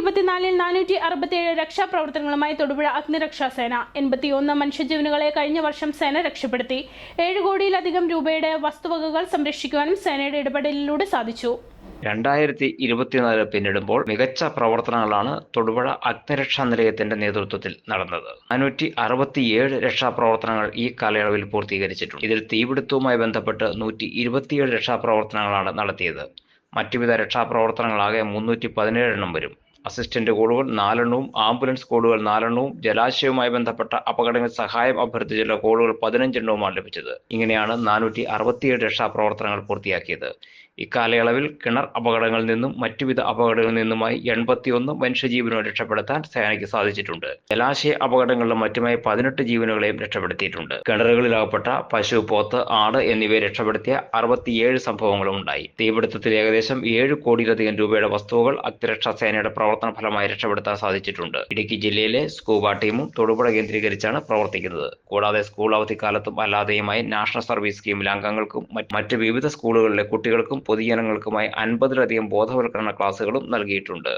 ഇരുപത്തിനാലിൽ നാനൂറ്റി അറുപത്തിയേഴ് രക്ഷാപ്രവർത്തനങ്ങളുമായി തൊടുപുഴ അഗ്നിരക്ഷാസേന എൺപത്തിയൊന്ന് മനുഷ്യജീവനുകളെ കഴിഞ്ഞ വർഷം സേന രക്ഷപ്പെടുത്തി. ഏഴ് കോടിയിലധികം രൂപയുടെ വസ്തുവകകൾ സംരക്ഷിക്കുവാനും സേനയുടെ ഇടപെടലിലൂടെ സാധിച്ചു. രണ്ടായിരത്തി ഇരുപത്തിനാല് പിന്നിടുമ്പോൾ മികച്ച പ്രവർത്തനങ്ങളാണ് തൊടുപുഴ അഗ്നിരക്ഷാ നിലയത്തിന്റെ നേതൃത്വത്തിൽ നടന്നത്. നാനൂറ്റി അറുപത്തിയേഴ് രക്ഷാപ്രവർത്തനങ്ങൾ ഈ കാലയളവിൽ പൂർത്തീകരിച്ചിട്ടുണ്ട്. ഇതിൽ തീപിടുത്തവുമായി ബന്ധപ്പെട്ട് നൂറ്റി ഇരുപത്തിയേഴ് രക്ഷാപ്രവർത്തനങ്ങളാണ് നടത്തിയത്. മറ്റുവിധ രക്ഷാപ്രവർത്തനങ്ങളാകെ മുന്നൂറ്റി പതിനേഴ് എണ്ണം വരും. അസിസ്റ്റന്റ് കോളുകൾ നാലെണ്ണവും ആംബുലൻസ് കോളുകൾ നാലെണ്ണവും ജലാശയവുമായി ബന്ധപ്പെട്ട അപകടങ്ങളിൽ സഹായം അഭ്യർത്ഥിച്ചുള്ള കോളുകൾ പതിനഞ്ചെണ്ണവുമാണ് ലഭിച്ചത്. ഇങ്ങനെയാണ് നാനൂറ്റി അറുപത്തിയേഴ് രക്ഷാപ്രവർത്തനങ്ങൾ പൂർത്തിയാക്കിയത്. ഇക്കാലയളവിൽ കിണർ അപകടങ്ങളിൽ നിന്നും മറ്റുവിധ അപകടങ്ങളിൽ നിന്നുമായി എൺപത്തിയൊന്ന് മനുഷ്യജീവനുകൾ രക്ഷപ്പെടുത്താൻ സേനയ്ക്ക് സാധിച്ചിട്ടുണ്ട്. ജലാശയ അപകടങ്ങളിലും മറ്റുമായി പതിനെട്ട് ജീവനുകളെയും രക്ഷപ്പെടുത്തിയിട്ടുണ്ട്. കിണറുകളിലാകപ്പെട്ട പശു പോത്ത് ആട് എന്നിവയെ രക്ഷപ്പെടുത്തിയ അറുപത്തിയേഴ് സംഭവങ്ങളും ഉണ്ടായി. തീപിടുത്തത്തിൽ ഏകദേശം ഏഴ് കോടിയിലധികം രൂപയുടെ വസ്തുവകൾ അഗ്നിരക്ഷാ സേനയുടെ പ്രവർത്തന ഫലമായി രക്ഷപ്പെടുത്താൻ സാധിച്ചിട്ടുണ്ട്. ഇടുക്കി ജില്ലയിലെ സ്കൂബ ടീമും തൊടുപുഴ കേന്ദ്രീകരിച്ചാണ് പ്രവർത്തിക്കുന്നത്. കൂടാതെ സ്കൂൾ അവധിക്കാലത്തും അല്ലാതെയുമായി നാഷണൽ സർവീസ് സ്കീമിലെ അംഗങ്ങൾക്കും മറ്റ് മറ്റ് വിവിധ സ്കൂളുകളിലെ കുട്ടികൾക്കും പൊതുജനങ്ങൾക്കുമായി അൻപതിലധികം ബോധവൽക്കരണ ക്ലാസുകളും നൽകിയിട്ടുണ്ട്.